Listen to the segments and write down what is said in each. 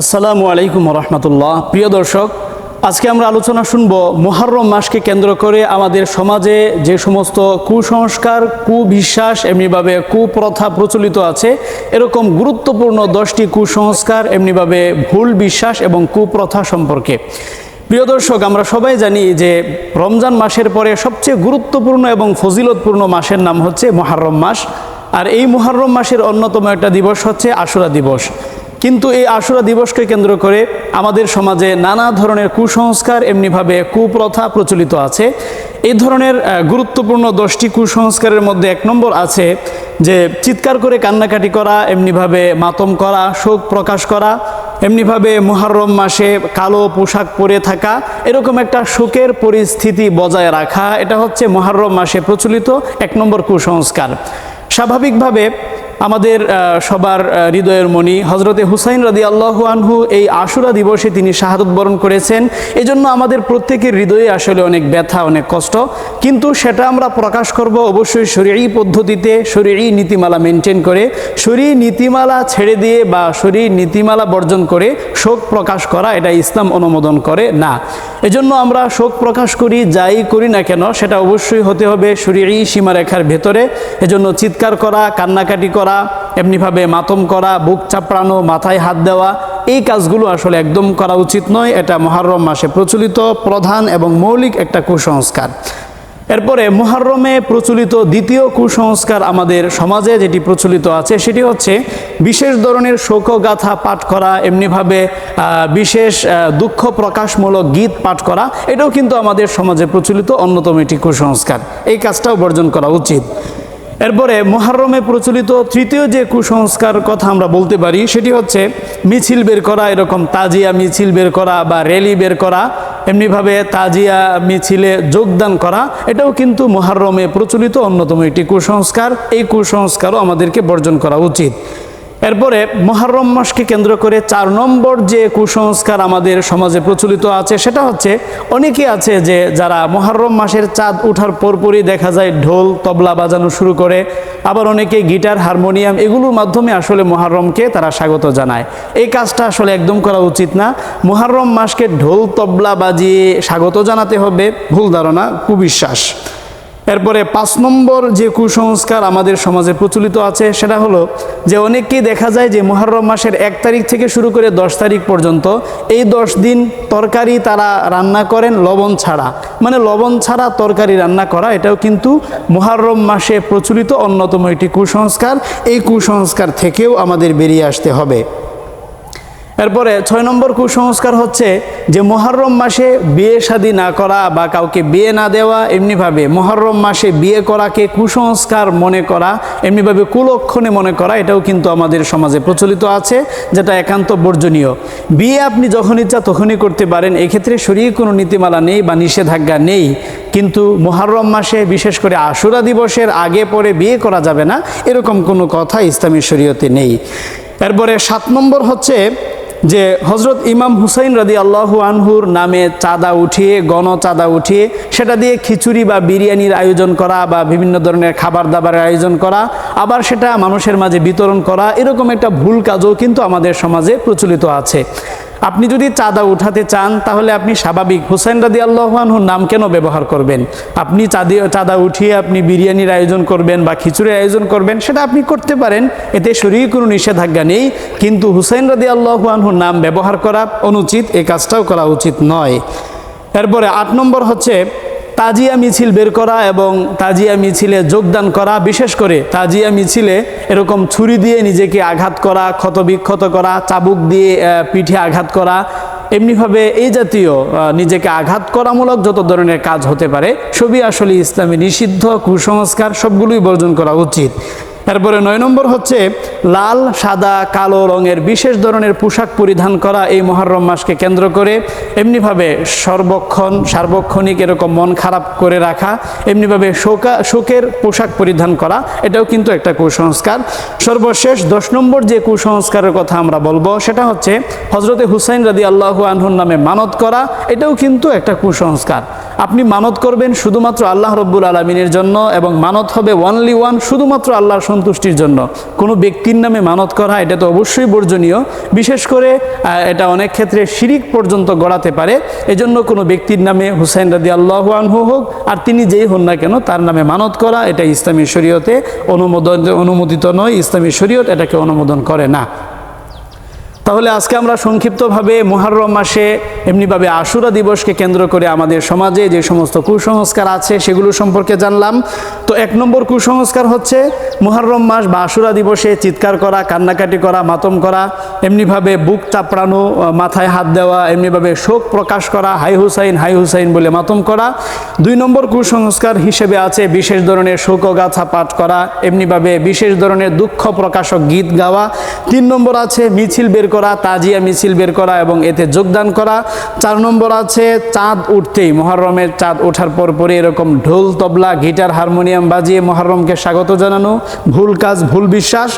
আসসালামু আলাইকুম রহমতুল্লাহ প্রিয় দর্শক, আজকে আমরা আলোচনা শুনব মোহাররম মাসকে কেন্দ্র করে আমাদের সমাজে যে সমস্ত কুসংস্কার, কুবিশ্বাস, এমনিভাবে কুপ্রথা প্রচলিত আছে, এরকম গুরুত্বপূর্ণ দশটি কুসংস্কার, এমনিভাবে ভুল বিশ্বাস এবং কুপ্রথা সম্পর্কে। প্রিয় দর্শক, আমরা সবাই জানি যে রমজান মাসের পরে সবচেয়ে গুরুত্বপূর্ণ এবং ফজিলতপূর্ণ মাসের নাম হচ্ছে মহারম মাস। আর এই মুহররম মাসের অন্যতম একটা দিবস হচ্ছে আশুরা দিবস। কিন্তু এই আশুরা দিবসকে কেন্দ্র করে আমাদের সমাজে নানা ধরনের কুসংস্কার এমনিভাবে কুপ্রথা প্রচলিত আছে। এই ধরনের গুরুত্বপূর্ণ দশটি কুসংস্কারের মধ্যে এক নম্বর আছে যে চিৎকার করে কান্নাকাটি করা, এমনিভাবে মাতম করা, শোক প্রকাশ করা, এমনিভাবে মুহররম মাসে কালো পোশাক পরে থাকা, এরকম একটা শোকের পরিস্থিতি বজায় রাখা, এটা হচ্ছে মুহররম মাসে প্রচলিত এক নম্বর কুসংস্কার। স্বাভাবিকভাবে আমাদের সবার হৃদয়ের মণি হজরতে হুসাইন রাদি আল্লাহু আনহু এই আশুরা দিবসে তিনি শাহাদত বরণ করেছেন। এজন্য আমাদের প্রত্যেকের হৃদয়ে আসলে অনেক ব্যথা, অনেক কষ্ট। কিন্তু সেটা আমরা প্রকাশ করব অবশ্যই শরীরী পদ্ধতিতে শরীরী নীতিমালা মেনটেন করে শরীর নীতিমালা ছেড়ে দিয়ে বা শরীর নীতিমালা বর্জন করে শোক প্রকাশ করা, এটা ইসলাম অনুমোদন করে না। এজন্য আমরা শোক প্রকাশ করি, যাই করি না কেন, সেটা অবশ্যই হতে হবে শরীরী সীমারেখার ভেতরে। এজন্য চিৎকার করা, কান্নাকাটি করা এমনিভাবে মাতম করা, বুক চাপড়ানো, মাথায় হাত দেওয়া, এই কাজগুলো আসলে একদম করা উচিত নয়। এটা মহারম মাসে প্রচলিত প্রধান এবং মৌলিক একটা কুসংস্কার। এরপরে মুহররমে প্রচলিত দ্বিতীয় কুসংস্কার আমাদের সমাজে যেটি প্রচলিত আছে, সেটি হচ্ছে বিশেষ ধরনের শোকগাথা পাঠ করা, এমনিভাবে বিশেষ দুঃখ প্রকাশমূলক গীত পাঠ করা, এটাও কিন্তু আমাদের সমাজে প্রচলিত অন্যতম একটি কুসংস্কার। এই কাজটাও বর্জন করা উচিত। এরপরে মুহররমে প্রচলিত তৃতীয় যে কুসংস্কার কথা আমরা বলতে পারি, সেটি হচ্ছে মিছিল বের করা, এরকম তাজিয়া মিছিল বের করা বা র্যালি বের করা, এমনিভাবে তাজিয়া মিছিলে যোগদান করা, এটাও কিন্তু মুহররমে প্রচলিত অন্যতম একটি কুসংস্কার। এই কুসংস্কারও আমাদেরকে বর্জন করা উচিত। এরপরে মহারম মাসকে কেন্দ্র করে চার নম্বর যে কুসংস্কার আমাদের সমাজে প্রচলিত আছে, সেটা হচ্ছে অনেকে আছে যে যারা মহারম মাসের চাঁদ ওঠার পরপরই দেখা যায় ঢোল, তবলা বাজানো শুরু করে। আবার অনেকে গিটার, হারমোনিয়াম এগুলোর মাধ্যমে আসলে মহারমকে তারা স্বাগত জানায়। এই কাজটা আসলে একদম করা উচিত না। মহারম মাসকে ঢোল, তবলা বাজিয়ে স্বাগত জানাতে হবে। ভুল ধারণা, কুবিশ্বাস। এরপরে পাঁচ নম্বর যে কুসংস্কার আমাদের সমাজে প্রচলিত আছে, সেটা হলো যে অনেককেই দেখা যায় যে মহরম মাসের এক তারিখ থেকে শুরু করে দশ তারিখ পর্যন্ত এই দশ দিন তরকারি তারা রান্না করেন লবণ ছাড়া। মানে লবণ ছাড়া তরকারি রান্না করা, এটাও কিন্তু মহরম মাসে প্রচলিত অন্যতম একটি কুসংস্কার। এই কুসংস্কার থেকেও আমাদের বেরিয়ে আসতে হবে। এরপরে ছয় নম্বর কুসংস্কার হচ্ছে যে মহরম মাসে বিয়ে শাদী না করা বা কাউকে বিয়ে না দেওয়া, এমনিভাবে মহরম মাসে বিয়ে করাকে কুসংস্কার মনে করা, এমনিভাবে কুলক্ষণে মনে করা, এটাও কিন্তু আমাদের সমাজে প্রচলিত আছে, যেটা একান্ত বর্জনীয়। বিয়ে আপনি যখন ইচ্ছা তখনই করতে পারেন, এক্ষেত্রে শরীর কোনো নীতিমালা নেই বা নিষেধাজ্ঞা নেই। কিন্তু মহরম মাসে বিশেষ করে আশুরা দিবসের আগে পরে বিয়ে করা যাবে না, এরকম কোনো কথা ইসলামী শরীয়তে নেই। এরপরে সাত নম্বর হচ্ছে যে হজরত ইমাম হুসাইন রাদি আল্লাহ আনহুর নামে চাঁদা উঠিয়ে গণ চাঁদা উঠিয়ে, সেটা দিয়ে খিচুড়ি বা বিরিয়ানির আয়োজন করা বা বিভিন্ন ধরনের খাবার দাবারের আয়োজন করা, আবার সেটা মানুষের মাঝে বিতরণ করা, এরকম একটা ভুল কাজও কিন্তু আমাদের সমাজে প্রচলিত আছে। আপনি যদি চাঁদা উঠাতে চান, তাহলে আপনি স্বাভাবিক। হুসাইন রাদি আল্লাহানহুর নাম কেন ব্যবহার করবেন? আপনি চাঁদি, চাঁদা উঠিয়ে আপনি বিরিয়ানির আয়োজন করবেন বা খিচুড়ির আয়োজন করবেন, সেটা আপনি করতে পারেন। এতে শরীর কোনো নিষেধাজ্ঞা নেই। কিন্তু হুসাইন রাদি আল্লাহানহুর নাম ব্যবহার করা অনুচিত এই কাজটাও করা উচিত নয়। এরপরে আট নম্বর হচ্ছে তাজিয়া মিছিল বের করা এবং তাজিয়া মিছিলে যোগদান করা, বিশেষ করে তাজিয়া মিছিলে এরকম ছুরি দিয়ে নিজেকে আঘাত করা, ক্ষতবিক্ষত করা, চাবুক দিয়ে পিঠে আঘাত করা, এমনিভাবে এই জাতীয় নিজেকে আঘাত করামূলক যত ধরনের কাজ হতে পারে, সবই আসলে ইসলামী নিষিদ্ধ কুসংস্কার সবগুলোই বর্জন করা উচিত। এরপরে নয় নম্বর হচ্ছে লাল, সাদা, কালো রঙের বিশেষ ধরনের পোশাক পরিধান করা এই মহরম মাসকে কেন্দ্র করে এমনিভাবে সর্বক্ষণ, সার্বক্ষণিক এরকম মন খারাপ করে রাখা, এমনিভাবে শোকা, শোকের পোশাক পরিধান করা, এটাও কিন্তু একটা কুসংস্কার। সর্বশেষ দশ নম্বর যে কুসংস্কারের কথা আমরা বলব, সেটা হচ্ছে হজরতে হুসাইন রাদি আল্লাহু আনহুর নামে মানত করা, এটাও কিন্তু একটা কুসংস্কার। আপনি মানত করবেন শুধুমাত্র আল্লাহ রব্বুল আলমিনের জন্য এবং মানত হবে ওয়ানলি ওয়ান শুধুমাত্র আল্লাহর সন্তুষ্টির জন্য। কোনো ব্যক্তির নামে মানত করা, এটা তো অবশ্যই বর্জনীয়। বিশেষ করে এটা অনেক ক্ষেত্রে শিরিক পর্যন্ত গড়াতে পারে। এজন্য কোনো ব্যক্তির নামে হুসাইন রাদি আল্লাহ আনহু হোক, আর তিনি যেই হন না কেন, তার নামে মানত করা, এটা ইসলামী শরীয়তে অনুমোদন, অনুমোদিত নয়। ইসলামী শরীয়ত এটাকে অনুমোদন করে না। তাহলে আজকে আমরা সংক্ষিপ্তভাবে মুহাররম মাসে এমনিভাবে আশুরা দিবসকে কেন্দ্র করে আমাদের সমাজে যে সমস্ত কুসংস্কার আছে সেগুলো সম্পর্কে জানলাম। তো এক নম্বর কুসংস্কার হচ্ছে মুহাররম মাস বা আশুরা দিবসে চিৎকার করা, কান্নাকাটি করা, মাতম করা, এমনিভাবে বুক চাপড়ানো মাথায় হাত দেওয়া, এমনিভাবে শোক প্রকাশ করা, হাই হুসাইন হাই হুসাইন বলে মাতম করা। দুই নম্বর কুসংস্কার হিসেবে আছে বিশেষ ধরনের শোকগাথা পাঠ করা, এমনিভাবে বিশেষ ধরনের দুঃখ প্রকাশক গীত গাওয়া। তিন নম্বর আছে মিছিল বের করা, তাজিয়া মিছিল বের করা এবং এতে যোগদান করা। চার নম্বর আছে চাঁদ উঠতেই। মহরমের চাঁদ ওঠার পর পরে এরকম ঢোল তবলা গিটার হারমোনিয়াম বাজিয়ে মহরমকে স্বাগত জানানো। ভুল কাজ ভুল বিশ্বাস।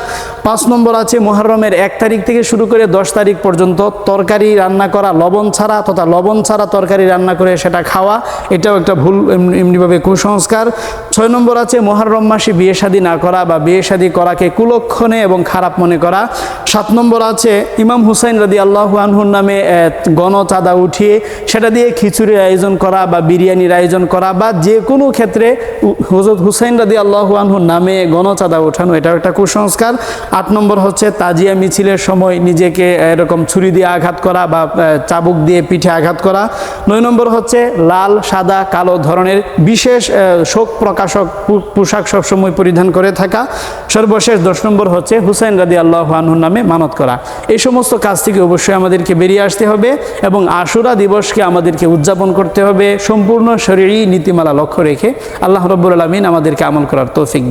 পাঁচ নম্বর আছে মহরমের এক তারিখ থেকে শুরু করে দশ তারিখ পর্যন্ত তরকারি রান্না করা লবণ ছাড়া তথা লবণ ছাড়া তরকারি রান্না করে সেটা খাওয়া এটাও একটা ভুল এমনিভাবে কুসংস্কার। ছয় নম্বর আছে মহরম মাসে বিয়ে শাদী না করা বা বিয়ে শাদী করাকে কুলক্ষণে এবং খারাপ মনে করা। সাত নম্বর আছে ইমাম হুসাইন রাদি আল্লাহ আনহুর নামে আহ, চাঁদা উঠিয়ে সেটা দিয়ে খিচুড়ির আয়োজন করা বা বিরিয়ানির আয়োজন করা বা যে কোনো ক্ষেত্রে হজরত হুসাইন রাদি আল্লাহ আনহুর নামে গণ চাঁদা ওঠানো, এটাও একটা কুসংস্কার। আট নম্বর হচ্ছে তাজিয়া মিছিলের সময় নিজেকে এরকম ছুরি দিয়ে আঘাত করা বা চাবুক দিয়ে পিঠে আঘাত করা। নয় নম্বর হচ্ছে লাল, সাদা, কালো ধরনের বিশেষ শোক প্রকাশক পোশাক সবসময় পরিধান করে থাকা। সর্বশেষ দশ নম্বর হচ্ছে হুসাইন রাদি আল্লাহ আনহুর নামে মানত করা। এই সমস্ত কাজ থেকে অবশ্যই আমাদেরকে বেরিয়ে আসতে হবে এবং আশুরা দিবসকে আমাদেরকে উদযাপন করতে হবে। সম্পূর্ণ শরীরই নীতিমালা লক্ষ্য রেখে আল্লাহ রব্বুল আলমিন আমাদেরকে আমল করার তৌফিক